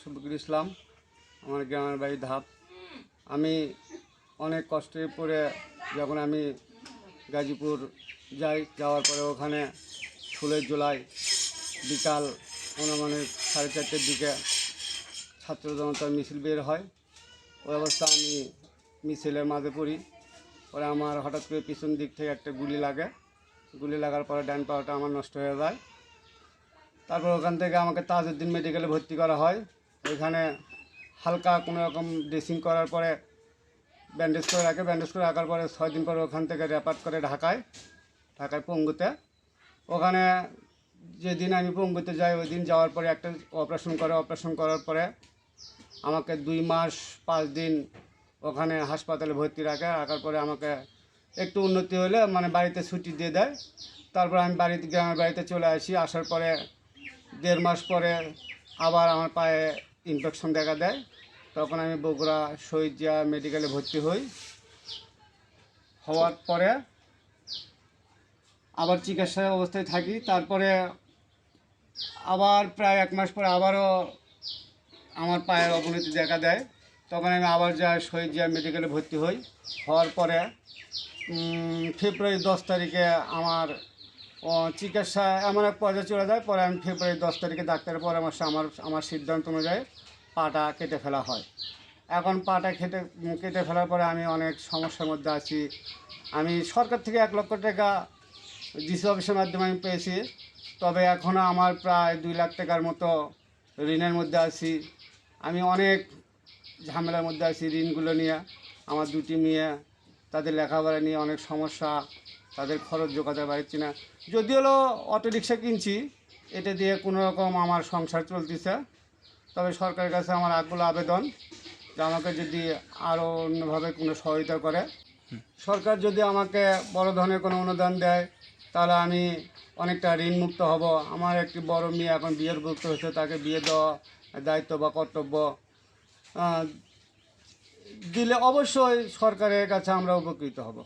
শফিকুল ইসলাম, আমার গ্রামের বাড়ি ধাপ। আমি অনেক কষ্টে পড়ে যখন আমি গাজীপুর যাই, যাওয়ার পরে ওখানে ষোলোই জুলাই বিকাল অনুমানিক সাড়ে চারটের দিকে ছাত্র জনতার মিছিল বের হয়। ওই অবস্থা আমি মিছিলের মাঝে পড়ি। পরে আমার হঠাৎ করে পিছন দিক থেকে একটা গুলি লাগে। গুলি লাগার পরে ডান পাওয়াটা আমার নষ্ট হয়ে যায়। তারপর ওখান থেকে আমাকে তাজউদ্দিন মেডিকেলে ভর্তি করা হয়। ওইখানে হালকা কোনো রকম ড্রেসিং করার পরে ব্যান্ডেজ করে রাখে। ব্যান্ডেজ করে রাখার পরে ছয় দিন পরে ওখান থেকে র্যাপার করে ঢাকায় ঢাকায় পঙ্গুতে। ওখানে যেদিন আমি পঙ্গুতে যাই, ওই দিন যাওয়ার পরে একটা অপারেশন করে। অপারেশন করার পরে আমাকে দুই মাস, পাঁচ দিন ওখানে হাসপাতালে ভর্তি রাখে। রাখার পরে আমাকে একটু উন্নতি হলে মানে বাড়িতে ছুটি দিয়ে দেয়। তারপর আমি বাড়িতে, গ্রামের বাড়িতে চলে আসি। আসার পরে দেড় মাস পরে আবার আমার পায়ে ইনফেকশন দেখা দেয়। তখন আমি বগুড়া শহীদ জিয়া মেডিকেলে ভর্তি হই। হওয়ার পরে আবার চিকিৎসা অবস্থায় থাকি। তারপরে আবার প্রায় এক মাস পরে আবারও আমার পায়ের অবনতি দেখা দেয়। তখন আমি আবার যাই শহীদ জিয়া মেডিকেলে ভর্তি হই। হওয়ার পরে ফেব্রুয়ারি দশ তারিখে আমার চিকিৎসা এমন এক পর্যায়ে চলে যায় পরে আমি ফেব্রুয়ারি দশ তারিখে ডাক্তারের পরামর্শ আমার আমার সিদ্ধান্ত অনুযায়ী পাটা কেটে ফেলা হয়। এখন পাটা উম, কেটে ফেলার পরে আমি অনেক সমস্যার মধ্যে আছি। আমি সরকার থেকে এক লক্ষ টাকা ডিসি অফিসের মাধ্যমে আমি পেয়েছি তবে এখনও আমার প্রায় দুই লাখ টাকার মতো ঋণের মধ্যে আছি। আমি অনেক ঝামেলার মধ্যে আছি ঋণগুলো নিয়ে। আমার দুটি মেয়ে তাদের লেখাপড়া নিয়ে অনেক সমস্যা। তাদের খরচ জোগাতে পারছি না। যদি হলো অটো রিক্সা কিনছি এটা দিয়ে কোনো রকম আমার সংসার চলতেছে। তবে সরকারের কাছে আমার আগুলো আবেদন যে আমাকে যদি আরও অন্যভাবে কোনো সহায়তা করে। সরকার যদি আমাকে বড় ধরনের কোনো অনুদান দেয় তাহলে আমি অনেকটা ঋণ মুক্ত হব। আমার একটি বড় মেয়ে এখন বিয়ের মুক্ত হয়েছে তাকে বিয়ে দেওয়া দায়িত্ব বা কর্তব্য দিলে অবশ্যই সরকারের কাছে আমরা উপকৃত হব।